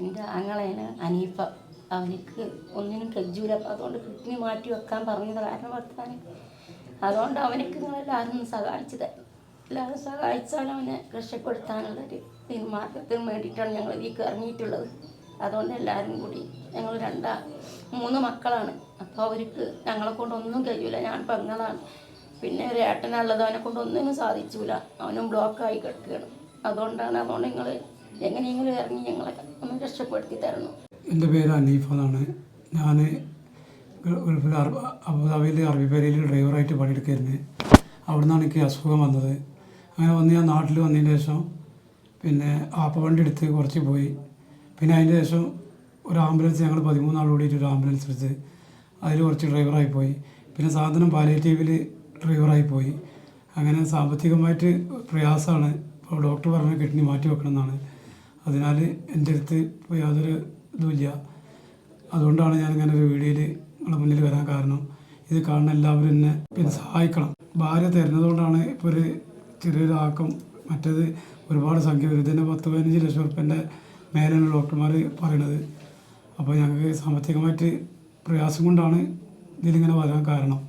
എന്റെ ആങ്ങളേന് അനീഫ. അവനിക്ക് ഒന്നിനും കജ്ജൂല അപ്പം അതുകൊണ്ട് കിഡ്നി മാറ്റി വെക്കാൻ പറഞ്ഞത് കാരണം ഭർത്താവിന്. അതുകൊണ്ട് അവനക്ക് നിങ്ങളെല്ലാവരും സഹായിച്ചത്. സഹായിച്ചു എല്ലാവരും സഹായിച്ചാൽ അവനെ രക്ഷപ്പെടുത്താനുള്ളൊരു തീരുമാനത്തിന് വേണ്ടിയിട്ടാണ് ഞങ്ങൾ ഇതിലേക്ക് ഇറങ്ങിയിട്ടുള്ളത്. അതുകൊണ്ട് എല്ലാവരും കൂടി ഞങ്ങൾ രണ്ടാ മൂന്ന് മക്കളാണ്. അപ്പോൾ അവർക്ക് ഞങ്ങളെ കൊണ്ടൊന്നും കഴിയൂല. ഞാൻ പെങ്ങളാണ്. പിന്നെ ഒരു ഏട്ടനുള്ളത് അവനെ കൊണ്ടൊന്നിനും സാധിച്ചില്ല സാധിച്ചൂല. അവനും ബ്ലോക്കായി കിടക്കുകയാണ്. അതുകൊണ്ടാണ് അതുകൊണ്ട് നിങ്ങൾ എങ്ങനെയെങ്കിലും ഇറങ്ങി ഞങ്ങളെ ഒന്ന് രക്ഷപ്പെടുത്തി തരണം. എന്റെ പേര് അനീഫ് എന്നാണ്. ഞാൻ ഗൾഫിൽ അബുദാബിയിൽ അറബിപ്പേരയിൽ ഡ്രൈവറായിട്ട് പണിയെടുക്കായിരുന്നു. അവിടെ നിന്നാണ് എനിക്ക് അസുഖം വന്നത്. അങ്ങനെ വന്ന് ഞാൻ നാട്ടിൽ വന്നതിന് ശേഷം പിന്നെ ആപ്പ വണ്ടി എടുത്ത് കുറച്ച് പോയി. പിന്നെ അതിന്റെ ശേഷം ഒരു ആംബുലൻസ് ഞങ്ങൾ പതിമൂന്നാൾ കൂടിയിട്ട് ഒരു ആംബുലൻസ് എടുത്ത് അതിൽ കുറച്ച് ഡ്രൈവറായി പോയി. പിന്നെ സാധനം പാലേറ്റീവിൽ ഡ്രൈവറായി പോയി. അങ്ങനെ സാമ്പത്തികമായിട്ട് പ്രയാസമാണ്. ഇപ്പോൾ ഡോക്ടർ പറഞ്ഞ കിഡ്നി മാറ്റി വെക്കണം എന്നാണ് അതിനാൽ എന്റെ അടുത്ത് ഇപ്പോൾ യാതൊരു ഇതുമില്ല അതുകൊണ്ടാണ് ഞാൻ ഇങ്ങനെ ഒരു വീഡിയോയിൽ നിങ്ങളുടെ മുന്നിൽ വരാൻ കാരണം ഇത് കാണുന്ന എല്ലാവരും എന്നെ പിന്നെ സഹായിക്കണം. ഭാര്യ തരുന്നതുകൊണ്ടാണ് ഇപ്പോൾ ഒരു ചെറിയൊരു ആക്കം മറ്റേത് ഒരുപാട് സംഖ്യ വരും. ഇതിന്റെ പത്ത് പതിനഞ്ച് ലക്ഷം റുപ്യന്റെ മേലെയാണ് ഡോക്ടർമാർ പറയണത്. അപ്പോൾ ഞങ്ങൾക്ക് സാമ്പത്തികമായിട്ട് പ്രയാസം കൊണ്ടാണ് ഇതിലിങ്ങനെ വരാൻ കാരണം.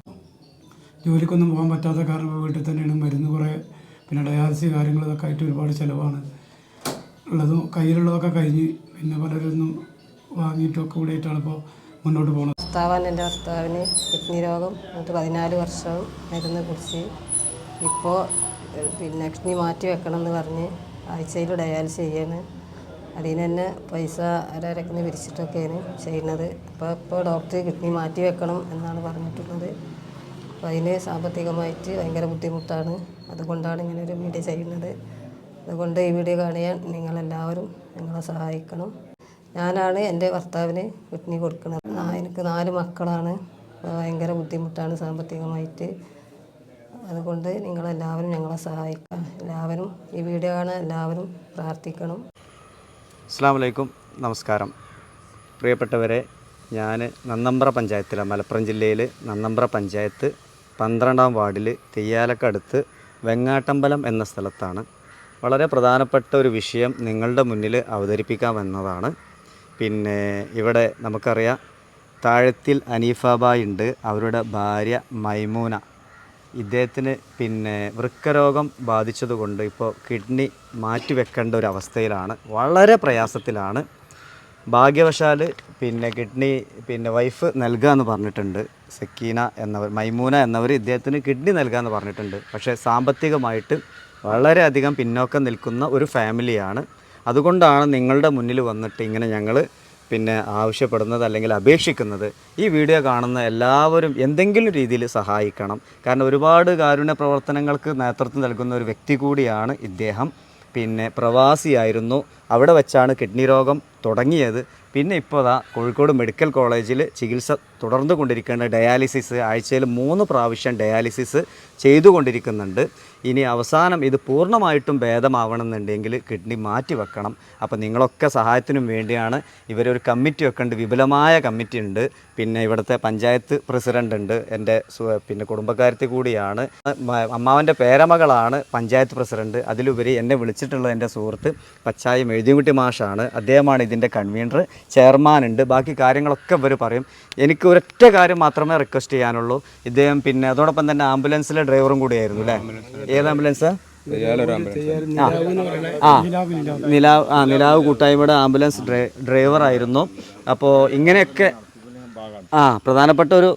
ജോലിക്കൊന്നും പോകാൻ പറ്റാത്ത കാരണം വീട്ടിൽ തന്നെയാണ് മരുന്ന് കുറേ പിന്നെ ഡയാലിസിസ് കാര്യങ്ങൾ ഇതൊക്കെ ആയിട്ട് ഒരുപാട് ചിലവാണ്. ഉള്ളതും കയ്യിലുള്ളതൊക്കെ കഴിഞ്ഞ് പിന്നെ പലരൊന്നും വാങ്ങിയിട്ടൊക്കെ കൂടിയിട്ടാണ് ഇപ്പോൾ മുന്നോട്ട് പോകുന്നത് ഭർത്താവാൻ എന്റെ ഭർത്താവിന് കിഡ്നി രോഗം എന്നിട്ട് പതിനാല് വർഷവും മരുന്ന് കുടിച്ച് ഇപ്പോൾ പിന്നെ കിഡ്നി മാറ്റി വെക്കണം എന്ന് പറഞ്ഞ് ആഴ്ചയിൽ ഡയാലിസ് ചെയ്യാണ്. അതിന് തന്നെ പൈസ ആരാരൊക്കെ പിരിച്ചിട്ടൊക്കെയാണ് ചെയ്യുന്നത്. അപ്പോൾ ഇപ്പോൾ ഡോക്ടർ കിഡ്നി മാറ്റി വെക്കണം എന്നാണ് പറഞ്ഞിട്ടുള്ളത്. അപ്പോൾ അതിന് സാമ്പത്തികമായിട്ട് ഭയങ്കര ബുദ്ധിമുട്ടാണ്. അതുകൊണ്ടാണ് ഇങ്ങനെ ഒരു വീഡിയോ ചെയ്യുന്നത്. അതുകൊണ്ട് ഈ വീഡിയോ കാണിയാൻ നിങ്ങളെല്ലാവരും ഞങ്ങളെ സഹായിക്കണം. ഞാനാണ് എന്റെ ഭർത്താവിന് കിഡ്നി കൊടുക്കുന്നത്. എനിക്ക് നാല് മക്കളാണ്. ഭയങ്കര ബുദ്ധിമുട്ടാണ് സാമ്പത്തികമായിട്ട്. അതുകൊണ്ട് നിങ്ങളെല്ലാവരും ഞങ്ങളെ സഹായിക്കാം. എല്ലാവരും ഈ വീഡിയോ കാണാൻ എല്ലാവരും പ്രാർത്ഥിക്കണം. അസ്സാം വലൈക്കും നമസ്കാരം. പ്രിയപ്പെട്ടവരെ ഞാൻ നന്നമ്പ്ര പഞ്ചായത്തിലെ മലപ്പുറം ജില്ലയിൽ നന്നമ്പ്ര പഞ്ചായത്ത് പന്ത്രണ്ടാം വാർഡിൽ തെയ്യാലക്കടുത്ത് വെങ്ങാട്ടമ്പലം എന്ന സ്ഥലത്താണ് വളരെ പ്രധാനപ്പെട്ട ഒരു വിഷയം നിങ്ങളുടെ മുന്നിൽ അവതരിപ്പിക്കാമെന്നതാണ്. പിന്നെ ഇവിടെ നമുക്കറിയാം താഴത്തിൽ അനീഫാബായ് ഉണ്ട് അവരുടെ ഭാര്യ മൈമൂന. ഇദ്ദേഹത്തിന് പിന്നെ വൃക്കരോഗം ബാധിച്ചതുകൊണ്ട് ഇപ്പോൾ കിഡ്നി മാറ്റിവെക്കേണ്ട ഒരു അവസ്ഥയിലാണ് വളരെ പ്രയാസത്തിലാണ്. ഭാഗ്യവശാൽ പിന്നെ കിഡ്നി പിന്നെ വൈഫ് നൽകുക എന്ന് പറഞ്ഞിട്ടുണ്ട് സക്കീന എന്നവർ മൈമൂന എന്നവർ ഇദ്ദേഹത്തിന് കിഡ്നി നൽകുക എന്ന് പറഞ്ഞിട്ടുണ്ട്. പക്ഷേ സാമ്പത്തികമായിട്ട് വളരെയധികം പിന്നോക്കം നിൽക്കുന്ന ഒരു ഫാമിലിയാണ്. അതുകൊണ്ടാണ് നിങ്ങളുടെ മുന്നിൽ വന്നിട്ട് ഇങ്ങനെ ഞങ്ങൾ പിന്നെ ആവശ്യപ്പെടുന്നത് അല്ലെങ്കിൽ അപേക്ഷിക്കുന്നത്. ഈ വീഡിയോ കാണുന്ന എല്ലാവരും എന്തെങ്കിലും രീതിയിൽ സഹായിക്കണം. കാരണം ഒരുപാട് കാരുണ്യ പ്രവർത്തനങ്ങൾക്ക് നേതൃത്വം നൽകുന്ന ഒരു വ്യക്തി കൂടിയാണ് ഇദ്ദേഹം. പിന്നെ പ്രവാസിയായിരുന്നു. അവിടെ വെച്ചാണ് കിഡ്നി രോഗം തുടങ്ങിയത്. പിന്നെ ഇപ്പോൾ ഇതാ കോഴിക്കോട് മെഡിക്കൽ കോളേജിൽ ചികിത്സ തുടർന്നു കൊണ്ടിരിക്കേണ്ട ഡയാലിസിസ് ആഴ്ചയിൽ മൂന്ന് പ്രാവശ്യം ഡയാലിസിസ് ചെയ്തുകൊണ്ടിരിക്കുന്നുണ്ട്. ഇനി അവസാനം ഇത് പൂർണമായിട്ടും ഭേദമാവണമെന്നുണ്ടെങ്കിൽ കിഡ്നി മാറ്റി വെക്കണം. അപ്പോൾ നിങ്ങളൊക്കെ സഹായത്തിനും വേണ്ടിയാണ് ഇവരൊരു കമ്മിറ്റി വെക്കേണ്ട. വിപുലമായ കമ്മിറ്റി ഉണ്ട്. പിന്നെ ഇവിടുത്തെ പഞ്ചായത്ത് പ്രസിഡന്റ് ഉണ്ട്. എന്റെ പിന്നെ കുടുംബക്കാരത്തിൽ കൂടിയാണ്. അമ്മാവന്റെ പേരമകളാണ് പഞ്ചായത്ത് പ്രസിഡന്റ് അതിലുപരി എന്നെ വിളിച്ചിട്ടുള്ളത് എന്റെ സുഹൃത്ത് പച്ചായം എഴുതിയുകുട്ടി മാഷാണ്. അദ്ദേഹമാണ് ഇതിന്റെ കൺവീനർ ചെയർമാൻ ഉണ്ട്. ബാക്കി കാര്യങ്ങളൊക്കെ ഇവർ പറയും. എനിക്ക് ഒരൊറ്റ കാര്യം മാത്രമേ റിക്വസ്റ്റ് ചെയ്യാനുള്ളൂ. ഇദ്ദേഹം പിന്നെ അതോടൊപ്പം തന്നെ ആംബുലൻസിലെ ഡ്രൈവറും കൂടിയായിരുന്നു അല്ലേ? ഏത് ആംബുലൻസ്? ആ. നിലാവ് ആ നിലാവ് കൂട്ടായ്മയുടെ ആംബുലൻസ് ഡ്രൈ ഡ്രൈവറായിരുന്നു അപ്പോൾ ഇങ്ങനെയൊക്കെ ആ പ്രധാനപ്പെട്ട ഒരു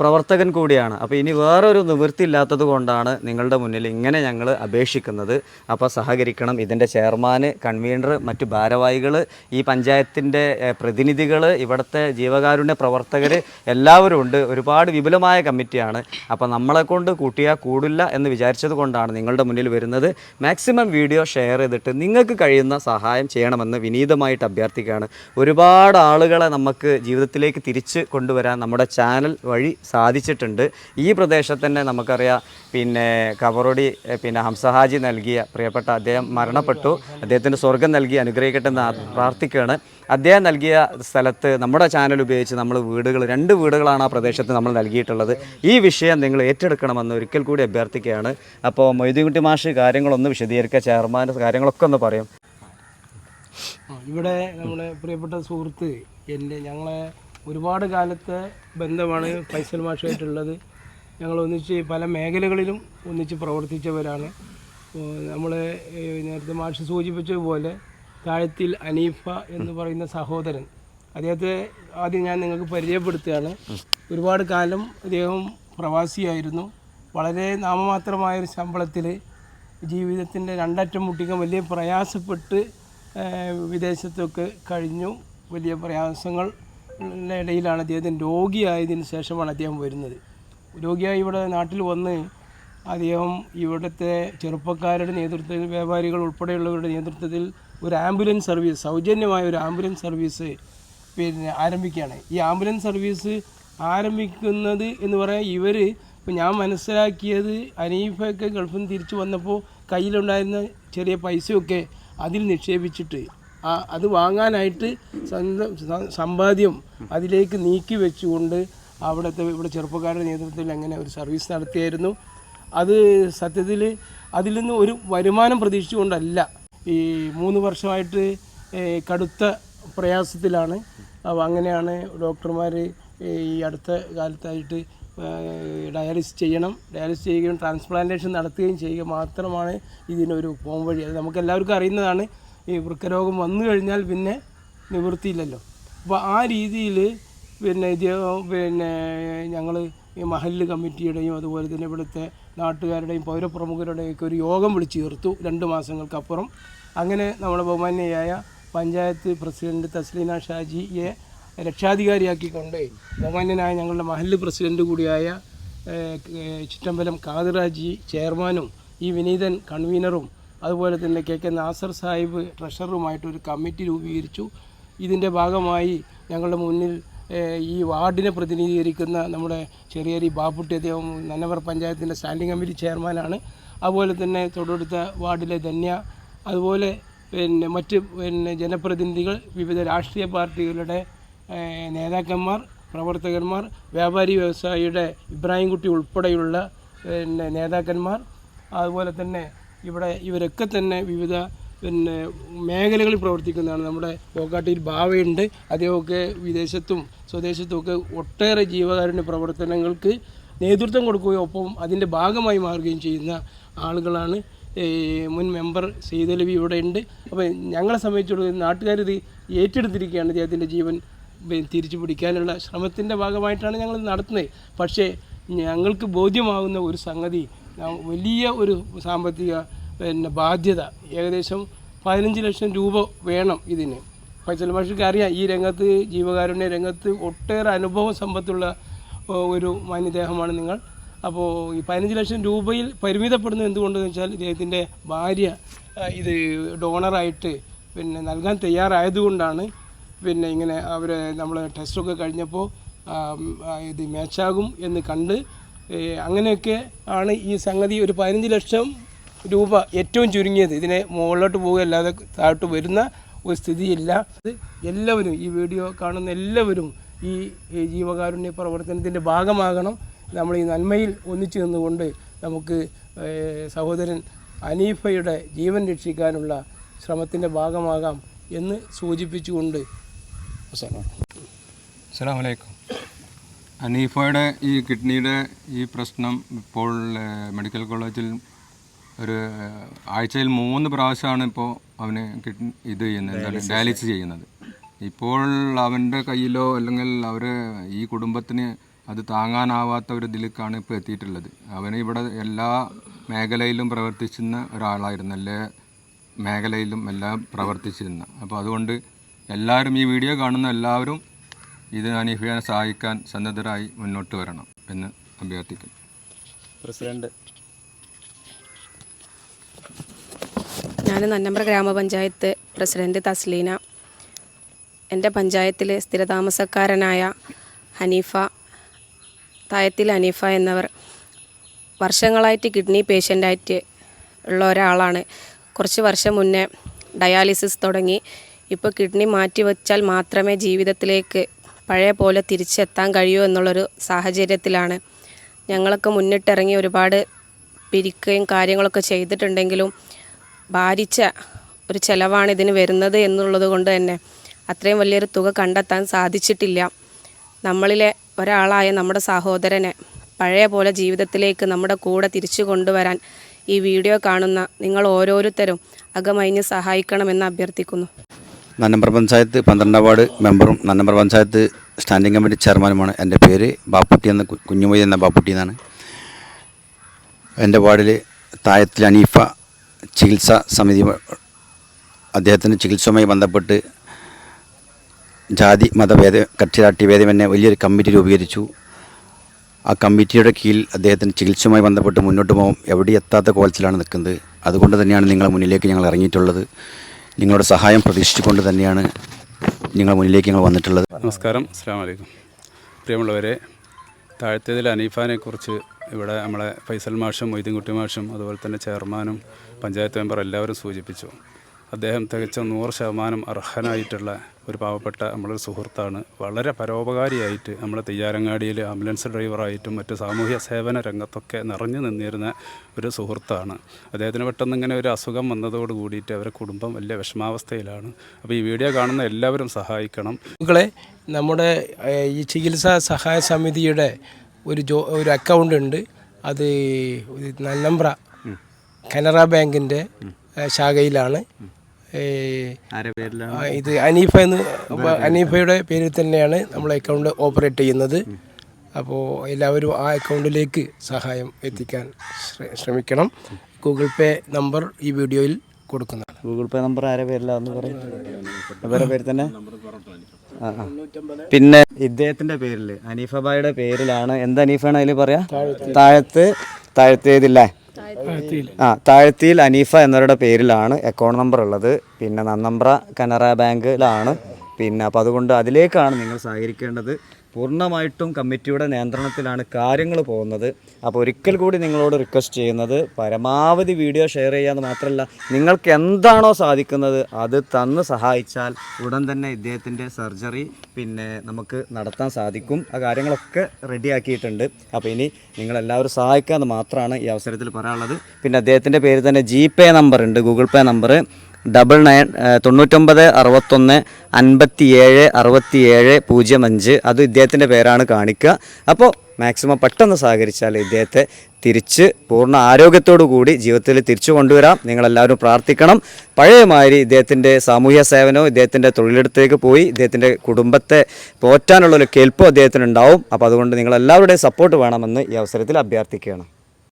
പ്രവർത്തകൻ കൂടിയാണ്. അപ്പോൾ ഇനി വേറൊരു നിവൃത്തി ഇല്ലാത്തത് കൊണ്ടാണ് നിങ്ങളുടെ മുന്നിൽ ഇങ്ങനെ ഞങ്ങൾ അപേക്ഷിക്കുന്നത്. അപ്പോൾ സഹകരിക്കണം. ഇതിന്റെ ചെയർമാൻ കൺവീനർ മറ്റു ഭാരവാഹികൾ ഈ പഞ്ചായത്തിന്റെ പ്രതിനിധികൾ ഇവിടുത്തെ ജീവകാരുണ്യ പ്രവർത്തകർ എല്ലാവരും ഉണ്ട്. ഒരുപാട് വിപുലമായ കമ്മിറ്റിയാണ്. അപ്പോൾ നമ്മളെ കൊണ്ട് കൂട്ടിയാൽ കൂടില്ല എന്ന് വിചാരിച്ചത് കൊണ്ടാണ് നിങ്ങളുടെ മുന്നിൽ വരുന്നത്. മാക്സിമം വീഡിയോ ഷെയർ ചെയ്തിട്ട് നിങ്ങൾക്ക് കഴിയുന്ന സഹായം ചെയ്യണമെന്ന് വിനീതമായിട്ട് അഭ്യർത്ഥിക്കുകയാണ്. ഒരുപാട് ആളുകളെ നമുക്ക് ജീവിതത്തിലേക്ക് തിരിച്ച് കൊണ്ടുവരാൻ നമ്മുടെ ചാനൽ വഴി സാധിച്ചിട്ടുണ്ട്. ഈ പ്രദേശത്ത് തന്നെ നമുക്കറിയാം പിന്നെ കവറോടി പിന്നെ ഹംസഹാജി നൽകിയ പ്രിയപ്പെട്ട അദ്ദേഹം മരണപ്പെട്ടു. അദ്ദേഹത്തിന് സ്വർഗം നൽകി അനുഗ്രഹിക്കട്ടെ എന്ന് പ്രാർത്ഥിക്കുകയാണ്. അദ്ദേഹം നൽകിയ സ്ഥലത്ത് നമ്മുടെ ചാനൽ ഉപയോഗിച്ച് നമ്മൾ വീടുകൾ രണ്ട് വീടുകളാണ് ആ പ്രദേശത്ത് നമ്മൾ നൽകിയിട്ടുള്ളത്. ഈ വിഷയം നിങ്ങൾ ഏറ്റെടുക്കണമെന്ന് ഒരിക്കൽ കൂടി അഭ്യർത്ഥിക്കുകയാണ്. അപ്പോൾ മൊയ്തീൻകുട്ടി മാഷ് കാര്യങ്ങളൊന്ന് വിശദീകരിക്കുക ചെയർമാൻ കാര്യങ്ങളൊക്കെ ഒന്ന് പറയും. ഇവിടെ നമ്മുടെ പ്രിയപ്പെട്ട സുഹൃത്ത് എന്റെ ഞങ്ങളെ ഒരുപാട് കാലത്തെ ബന്ധമാണ് ഫൈസൽ മാഷായിട്ടുള്ളത്. ഞങ്ങൾ ഒന്നിച്ച് പല മേഖലകളിലും ഒന്നിച്ച് പ്രവർത്തിച്ചവരാണ്. നമ്മൾ നേരത്തെ മാഷ് സൂചിപ്പിച്ചതുപോലെ താഴത്തിൽ അനീഫ എന്ന് പറയുന്ന സഹോദരൻ. അദ്ദേഹത്തെ ആദ്യം ഞാൻ നിങ്ങൾക്ക് പരിചയപ്പെടുത്തുകയാണ്. ഒരുപാട് കാലം അദ്ദേഹം പ്രവാസിയായിരുന്നു. വളരെ നാമമാത്രമായൊരു ശമ്പളത്തിൽ ജീവിതത്തിന്റെ രണ്ടറ്റം മുട്ടിക്കാൻ വലിയ പ്രയാസപ്പെട്ട് വിദേശത്തൊക്കെ കഴിഞ്ഞു. വലിയ പ്രയാസങ്ങൾ ഇടയിലാണ് അദ്ദേഹത്തിന് രോഗിയായതിനു ശേഷമാണ് അദ്ദേഹം വരുന്നത്. രോഗിയായി ഇവിടെ നാട്ടിൽ വന്ന് അദ്ദേഹം ഇവിടുത്തെ ചെറുപ്പക്കാരുടെ നേതൃത്വത്തിൽ വ്യാപാരികൾ ഉൾപ്പെടെയുള്ളവരുടെ നേതൃത്വത്തിൽ ഒരു ആംബുലൻസ് സർവീസ് സൗജന്യമായ ഒരു ആംബുലൻസ് സർവീസ് പിന്നെ ആരംഭിക്കുകയാണ്. ഈ ആംബുലൻസ് സർവീസ് ആരംഭിക്കുന്നത് എന്ന് പറയാൻ ഇവർ ഇപ്പം ഞാൻ മനസ്സിലാക്കിയത് അനീഫൊക്കെ ഗൾഫിൽ നിന്ന് തിരിച്ചു വന്നപ്പോൾ കയ്യിലുണ്ടായിരുന്ന ചെറിയ പൈസയൊക്കെ അതിൽ നിക്ഷേപിച്ചിട്ട് അത് വാങ്ങാനായിട്ട് സ്വന്തം സമ്പാദ്യം അതിലേക്ക് നീക്കി വെച്ചുകൊണ്ട് അവിടുത്തെ ഇവിടെ ചെറുപ്പക്കാരുടെ നേതൃത്വത്തിൽ അങ്ങനെ ഒരു സർവീസ് നടത്തിയായിരുന്നു. അത് സത്യത്തിൽ അതിൽ നിന്ന് ഒരു വരുമാനം പ്രതീക്ഷിച്ചുകൊണ്ടല്ല. ഈ മൂന്ന് വർഷമായിട്ട് കടുത്ത പ്രയാസത്തിലാണ്. അങ്ങനെയാണ് ഡോക്ടർമാർ ഈ അടുത്ത കാലത്തായിട്ട് ഡയാലിസിസ് ചെയ്യണം. ഡയാലിസിസ് ചെയ്യുകയും ട്രാൻസ്പ്ലാന്റേഷൻ നടത്തുകയും ചെയ്യുക മാത്രമാണ് ഇതിനൊരു പോം വഴി അത് നമുക്ക് എല്ലാവർക്കും അറിയുന്നതാണ്. ഈ വൃക്കരോഗം വന്നു കഴിഞ്ഞാൽ പിന്നെ നിവൃത്തിയില്ലല്ലോ. അപ്പോൾ ആ രീതിയിൽ പിന്നെ ഇത് പിന്നെ ഞങ്ങൾ ഈ മഹല്ല് കമ്മിറ്റിയുടെയും അതുപോലെ തന്നെ ഇവിടുത്തെ നാട്ടുകാരുടെയും പൗരപ്രമുഖരുടെയും ഒക്കെ ഒരു യോഗം വിളിച്ചു ചേർത്തു രണ്ട് മാസങ്ങൾക്കപ്പുറം. അങ്ങനെ നമ്മുടെ ബഹുമാന്യയായ പഞ്ചായത്ത് പ്രസിഡന്റ് തസ്ലീന ഷാജിയെ രക്ഷാധികാരിയാക്കിക്കൊണ്ട് ബഹുമാന്യനായ ഞങ്ങളുടെ മഹല്ല് പ്രസിഡന്റ് കൂടിയായ ചിറ്റമ്പലം കാതിറാജി ചെയർമാനും ഈ വിനീതൻ കൺവീനറും അതുപോലെ തന്നെ കെ കെ നാസർ സാഹിബ് ട്രഷററുമായിട്ട് ഒരു കമ്മിറ്റി രൂപീകരിച്ചു. ഇതിന്റെ ഭാഗമായി ഞങ്ങളുടെ മുന്നിൽ ഈ വാർഡിനെ പ്രതിനിധീകരിക്കുന്ന നമ്മുടെ ചെറിയരി ബാപ്പുട്ടി അദ്ദേഹം നന്നവർ പഞ്ചായത്തിന്റെ സ്റ്റാൻഡിംഗ് കമ്മിറ്റി ചെയർമാനാണ്. അതുപോലെ തന്നെ തൊട്ടടുത്ത വാർഡിലെ ധന്യ അതുപോലെ പിന്നെ മറ്റ് പിന്നെ ജനപ്രതിനിധികൾ വിവിധ രാഷ്ട്രീയ പാർട്ടികളുടെ നേതാക്കന്മാർ പ്രവർത്തകന്മാർ വ്യാപാരി വ്യവസായിയുടെ ഇബ്രാഹിംകുട്ടി ഉൾപ്പെടെയുള്ള പിന്നെ നേതാക്കന്മാർ അതുപോലെ തന്നെ ഇവിടെ ഇവരൊക്കെ തന്നെ വിവിധ പിന്നെ മേഖലകളിൽ പ്രവർത്തിക്കുന്നതാണ്. നമ്മുടെ പോക്കാട്ടിയിൽ ഭാവയുണ്ട് അദ്ദേഹമൊക്കെ വിദേശത്തും സ്വദേശത്തുമൊക്കെ ഒട്ടേറെ ജീവകാരുണ്യ പ്രവർത്തനങ്ങൾക്ക് നേതൃത്വം കൊടുക്കുകയും ഒപ്പം അതിന്റെ ഭാഗമായി മാറുകയും ചെയ്യുന്ന ആളുകളാണ്. മുൻ മെമ്പർ സെയ്തലവി ഇവിടെ ഉണ്ട്. അപ്പോൾ ഞങ്ങളെ സംബന്ധിച്ചിടത്തോളം നാട്ടുകാർ ഇത് ഏറ്റെടുത്തിരിക്കുകയാണ് അദ്ദേഹത്തിന്റെ ജീവൻ തിരിച്ചു പിടിക്കാനുള്ള ശ്രമത്തിന്റെ ഭാഗമായിട്ടാണ് ഞങ്ങൾ നടത്തുന്നത്. പക്ഷേ ഞങ്ങൾക്ക് ബോധ്യമാകുന്ന ഒരു സംഗതി വലിയ ഒരു സാമ്പത്തിക പിന്നെ ബാധ്യത. ഏകദേശം പതിനഞ്ച് ലക്ഷം രൂപ വേണം ഇതിന്. ഫൈസൽ മാഷിക്ക് അറിയാം ഈ രംഗത്ത് ജീവകാരുണ്യ രംഗത്ത് ഒട്ടേറെ അനുഭവ സമ്പത്തുള്ള ഒരു മാന്യദേഹമാണ് നിങ്ങൾ. അപ്പോൾ ഈ പതിനഞ്ച് ലക്ഷം രൂപയിൽ പരിമിതപ്പെടുന്നത് എന്തുകൊണ്ടെന്ന് വെച്ചാൽ ഇദ്ദേഹത്തിന്റെ ഭാര്യ ഇത് ഡോണറായിട്ട് പിന്നെ നൽകാൻ തയ്യാറായതുകൊണ്ടാണ്. പിന്നെ ഇങ്ങനെ അവരെ നമ്മൾ ടെസ്റ്റൊക്കെ കഴിഞ്ഞപ്പോൾ ഇത് മാച്ചാകും എന്ന് കണ്ട് അങ്ങനെയൊക്കെ ആണ് ഈ സംഗതി ഒരു പതിനഞ്ച് ലക്ഷം രൂപ ഏറ്റവും ചുരുങ്ങിയത്. ഇതിനെ മുകളിലോട്ട് പോകുകയല്ലാതെ താഴോട്ട് വരുന്ന ഒരു സ്ഥിതിയില്ല. എല്ലാവരും ഈ വീഡിയോ കാണുന്ന എല്ലാവരും ഈ ജീവകാരുണ്യ പ്രവർത്തനത്തിന്റെ ഭാഗമാകണം. നമ്മൾ ഈ നന്മയിൽ ഒന്നിച്ചു നിന്നുകൊണ്ട് നമുക്ക് സഹോദരൻ അനീഫയുടെ ജീവൻ രക്ഷിക്കാനുള്ള ശ്രമത്തിന്റെ ഭാഗമാകാം എന്ന് സൂചിപ്പിച്ചുകൊണ്ട് അവസാനം അസ്സലാമലൈക്കും അനീഫയുടെ ഈ കിഡ്നിയുടെ ഈ പ്രശ്നം ഇപ്പോൾ മെഡിക്കൽ കോളേജിൽ ഒരു ആഴ്ചയിൽ മൂന്ന് പ്രാവശ്യമാണ് ഇപ്പോൾ അവന് കിഡ്നി ഇത് ചെയ്യുന്നത്. എന്താണ്? ഡയാലിസിസ്. ചെയ്യുന്നത്. ഇപ്പോൾ അവന്റെ കയ്യിലോ അല്ലെങ്കിൽ അവർ ഈ കുടുംബത്തിന് അത് താങ്ങാനാവാത്ത ഒരു ഇതിലേക്കാണ് ഇപ്പോൾ എത്തിയിട്ടുള്ളത്. അവന് ഇവിടെ എല്ലാ മേഖലയിലും പ്രവർത്തിച്ചിരുന്ന ഒരാളായിരുന്നു. എല്ലാ മേഖലയിലും എല്ലാം പ്രവർത്തിച്ചിരുന്ന. അപ്പോൾ അതുകൊണ്ട് എല്ലാവരും ഈ വീഡിയോ കാണുന്ന എല്ലാവരും ഇത് അനീഫിയെ സഹായിക്കാൻ സന്നദ്ധരായി മുന്നോട്ട് വരണം എന്ന് അഭ്യർത്ഥിക്കുന്നു. പ്രസിഡന്റ്. ഞാൻ നന്നമ്പ്ര ഗ്രാമപഞ്ചായത്ത് പ്രസിഡന്റ് തസ്ലീന. എന്റെ പഞ്ചായത്തിലെ സ്ഥിരതാമസക്കാരനായ ഹനീഫ തായത്തിൽ ഹനീഫ എന്നവർ വർഷങ്ങളായിട്ട് കിഡ്നി പേഷ്യന്റായിട്ട് ഉള്ള ഒരാളാണ്. കുറച്ച് വർഷം മുന്നേ ഡയാലിസിസ് തുടങ്ങി. ഇപ്പോൾ കിഡ്നി മാറ്റി വച്ചാൽ മാത്രമേ ജീവിതത്തിലേക്ക് പഴയ പോലെ തിരിച്ചെത്താൻ കഴിയൂ എന്നുള്ളൊരു സാഹചര്യത്തിലാണ്. ഞങ്ങളൊക്കെ മുന്നിട്ടിറങ്ങി ഒരുപാട് പിരിക്കുകയും കാര്യങ്ങളൊക്കെ ചെയ്തിട്ടുണ്ടെങ്കിലും ഭാരിച്ച ഒരു ചിലവാണ് ഇതിന് വരുന്നത് എന്നുള്ളത് കൊണ്ട് തന്നെ അത്രയും വലിയൊരു തുക കണ്ടെത്താൻ സാധിച്ചിട്ടില്ല. നമ്മളിലെ ഒരാളായ നമ്മുടെ സഹോദരനെ പഴയ പോലെ ജീവിതത്തിലേക്ക് നമ്മുടെ കൂടെ തിരിച്ചു കൊണ്ടുവരാൻ ഈ വീഡിയോ കാണുന്ന നിങ്ങൾ ഓരോരുത്തരും അകമയിഞ്ഞ് സഹായിക്കണമെന്ന് അഭ്യർത്ഥിക്കുന്നു. നന്നമ്പ്ര പഞ്ചായത്ത് പന്ത്രണ്ടാം വാർഡ് മെമ്പറും നന്നമ്പർ പഞ്ചായത്ത് സ്റ്റാൻഡിംഗ് കമ്മിറ്റി ചെയർമാനുമാണ്. എന്റെ പേര് ബാപ്പുട്ടി എന്ന കുഞ്ഞുമൊഴി എന്ന ബാപ്പുട്ടി എന്നാണ്. എന്റെ വാർഡിൽ തായത്തിൽ അനീഫ ചികിത്സാ സമിതി അദ്ദേഹത്തിന്റെ ചികിത്സയുമായി ബന്ധപ്പെട്ട് ജാതി മതഭേദ കക്ഷിരാട്ടി ഭേദം എന്നെ വലിയൊരു കമ്മിറ്റി രൂപീകരിച്ചു. ആ കമ്മിറ്റിയുടെ കീഴിൽ അദ്ദേഹത്തിന് ചികിത്സയുമായി ബന്ധപ്പെട്ട് മുന്നോട്ട് പോകും എവിടെ എത്താത്ത കോലത്തിലാണ് നിൽക്കുന്നത്. അതുകൊണ്ട് തന്നെയാണ് നിങ്ങളെ മുന്നിലേക്ക് ഞങ്ങൾ ഇറങ്ങിയിട്ടുള്ളത്. നിങ്ങളുടെ സഹായം പ്രതീക്ഷിച്ചുകൊണ്ട് തന്നെയാണ് നിങ്ങൾ മുന്നിലേക്ക് ഞങ്ങൾ വന്നിട്ടുള്ളത്. നമസ്കാരം. അസ്സാം വലൈക്കും പ്രിയമുള്ളവരെ താഴ്ത്തേതിൽ അനീഫാനെ കുറിച്ച് ഇവിടെ നമ്മളെ ഫൈസൽ മാഷും മൊയ്തീൻകുട്ടി മാഷും അതുപോലെ തന്നെ ചെയർമാനും പഞ്ചായത്ത് മെമ്പർ എല്ലാവരും സൂചിപ്പിച്ചു. അദ്ദേഹം തികച്ച നൂറ് ശതമാനം അർഹനായിട്ടുള്ള ഒരു പാവപ്പെട്ട നമ്മളൊരു സുഹൃത്താണ്. വളരെ പരോപകാരിയായിട്ട് നമ്മുടെ തെയ്യാരങ്ങാടിയിൽ ആംബുലൻസ് ഡ്രൈവറായിട്ടും മറ്റ് സാമൂഹ്യ സേവന രംഗത്തൊക്കെ നിറഞ്ഞു നിന്നിരുന്ന ഒരു സുഹൃത്താണ്. അദ്ദേഹത്തിന് പെട്ടെന്ന് ഇങ്ങനെ ഒരു അസുഖം വന്നതോട് കൂടിയിട്ട് അവരുടെ കുടുംബം വലിയ വിഷമാവസ്ഥയിലാണ്. അപ്പോൾ ഈ വീഡിയോ കാണുന്ന എല്ലാവരും സഹായിക്കണം. മക്കളെ നമ്മുടെ ഈ ചികിത്സാ സഹായ സമിതിയുടെ ഒരു ജോ ഒരു അക്കൗണ്ട് ഉണ്ട്. അത് നല്ലമ്പ്ര കനറ ബാങ്കിന്റെ ശാഖയിലാണ്. ഇത് അനീഫ എന്ന് അനീഫയുടെ പേരിൽ തന്നെയാണ് നമ്മൾ അക്കൗണ്ട് ഓപ്പറേറ്റ് ചെയ്യുന്നത്. അപ്പോൾ എല്ലാവരും ആ അക്കൗണ്ടിലേക്ക് സഹായം എത്തിക്കാൻ ശ്രമിക്കണം. ഗൂഗിൾ പേ നമ്പർ ഈ വീഡിയോയിൽ കൊടുക്കുന്നതാണ്. ഗൂഗിൾ പേ നമ്പർ ആരെ പേരിലാന്ന് പറയും അവരുടെ പേര് തന്നെ. പിന്നെ ഇദ്ദേഹത്തിന്റെ പേരിൽ അനീഫബായുടെ പേരിലാണ്. എന്ത് അനീഫാണ് അതിൽ പറയാ? താഴത്ത് താഴത്തേതില്ലേ? ആ താഴ്ത്തിയിൽ അനീഫ എന്നവരുടെ പേരിലാണ് അക്കൗണ്ട് നമ്പർ ഉള്ളത്. പിന്നെ നന്നമ്പ്ര കനറ ബാങ്കിലാണ്. പിന്നെ അപ്പോൾ അതുകൊണ്ട് അതിലേക്കാണ് നിങ്ങൾ സഹകരിക്കേണ്ടത്. പൂർണമായിട്ടും കമ്മിറ്റിയുടെ നിയന്ത്രണത്തിലാണ് കാര്യങ്ങൾ പോകുന്നത്. അപ്പോൾ ഒരിക്കൽ കൂടി നിങ്ങളോട് റിക്വസ്റ്റ് ചെയ്യുന്നത് പരമാവധി വീഡിയോ ഷെയർ ചെയ്യാമെന്ന് മാത്രമല്ല നിങ്ങൾക്ക് എന്താണോ സാധിക്കുന്നത് അത് തന്ന് സഹായിച്ചാൽ ഉടൻ തന്നെ ഇദ്ദേഹത്തിന്റെ സർജറി പിന്നെ നമുക്ക് നടത്താൻ സാധിക്കും. ആ കാര്യങ്ങളൊക്കെ റെഡിയാക്കിയിട്ടുണ്ട് അപ്പോൾ ഇനി നിങ്ങളെല്ലാവരും സഹായിക്കാമെന്ന് മാത്രമാണ് ഈ അവസരത്തിൽ പറയാനുള്ളത്. പിന്നെ അദ്ദേഹത്തിന്റെ പേര് തന്നെ ജി പേ നമ്പർ ഉണ്ട് Google pay number double nine തൊണ്ണൂറ്റൊമ്പത് അറുപത്തൊന്ന് അൻപത്തി ഏഴ് അറുപത്തി ഏഴ് പൂജ്യം അഞ്ച്. അത് ഇദ്ദേഹത്തിന്റെ പേരാണ് കാണിക്കുക. അപ്പോൾ മാക്സിമം പെട്ടെന്ന് സഹകരിച്ചാൽ ഇദ്ദേഹത്തെ തിരിച്ച് പൂർണ ആരോഗ്യത്തോടു കൂടി ജീവിതത്തിൽ തിരിച്ചു കൊണ്ടുവരാം. നിങ്ങളെല്ലാവരും പ്രാർത്ഥിക്കണം. പഴയമാതിരി ഇദ്ദേഹത്തിന്റെ സാമൂഹ്യ സേവനവും ഇദ്ദേഹത്തിന്റെ തൊഴിലെടുത്തേക്ക് പോയി. ഇദ്ദേഹത്തിന്റെ കുടുംബത്തെ പോറ്റാനുള്ള ഒരു കെൽപ്പും അദ്ദേഹത്തിന് ഉണ്ടാവും അപ്പോൾ അതുകൊണ്ട് നിങ്ങളെല്ലാവരുടെയും സപ്പോർട്ട് വേണമെന്ന് ഈ അവസരത്തിൽ അഭ്യർത്ഥിക്കുകയാണ്.